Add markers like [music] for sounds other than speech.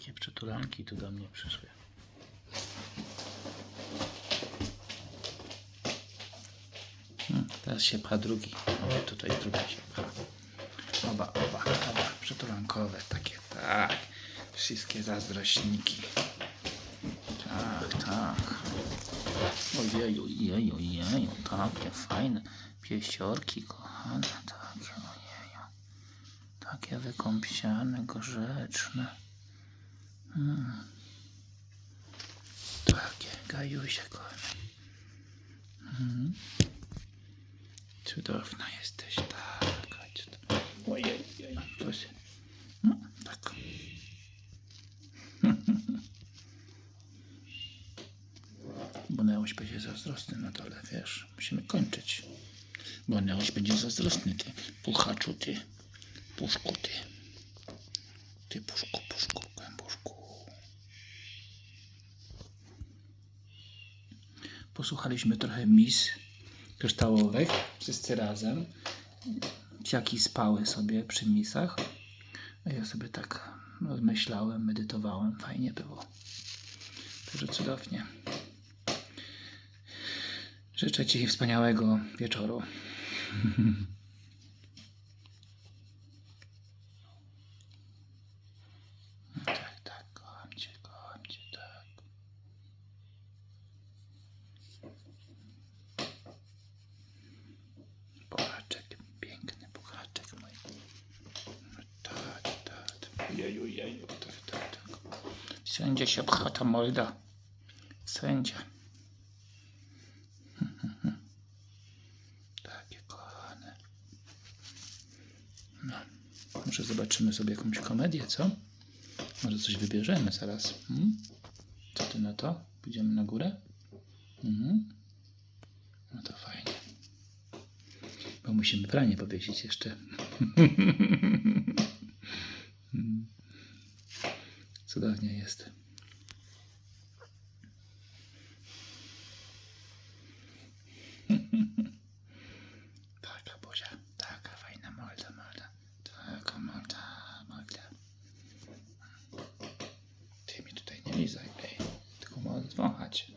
Takie przytulanki tu do mnie przyszły. Hmm, teraz się pcha drugi. O, tutaj druga się pcha. Oba, oba, oba. Przytulankowe takie, tak. Wszystkie zazdrośniki. Tak, tak. Ojeju, ojeju, ojeju. Takie fajne pieściorki, kochane. Takie, ojeju. Takie wykąpiane, gorzeczne. Takie gajusie, kochane. Mhm. Cudowna jesteś, tak. Ojej, ojej, proszę. No, tak. [laughs] Bo Neoś będzie zazdrosny na dole, wiesz. Musimy kończyć. Bo Neoś będzie zazdrosny, ty puchaczu, ty. Puszku, ty. Ty puszku, Posłuchaliśmy trochę mis kryształowych, wszyscy razem. Dziaki spały sobie przy misach. Ja sobie tak myślałem, medytowałem. Fajnie było. Także cudownie. Życzę Ci wspaniałego wieczoru. [laughs] Tak, tak, kocham Cię, kocham Cię, tak. Puchaczek, piękny puchaczek mój. No Tak, tak. Jeju, jeju, tak, tak, tak. Wszędzie się pcha ta morda. Wszędzie. [laughs] Takie kochane. No, może zobaczymy sobie jakąś komedię, co? Może coś wybierzemy zaraz. Hmm? Co ty na to? Pójdziemy na górę? Mhm. No to fajnie. Bo musimy pranie powiesić jeszcze. [laughs] Cudownie jest. [laughs] Taka buzia, taka fajna molda, molda. Taka molda, molda. Ty mi tutaj nie lizaj, ej. Tylko mogę wąchać.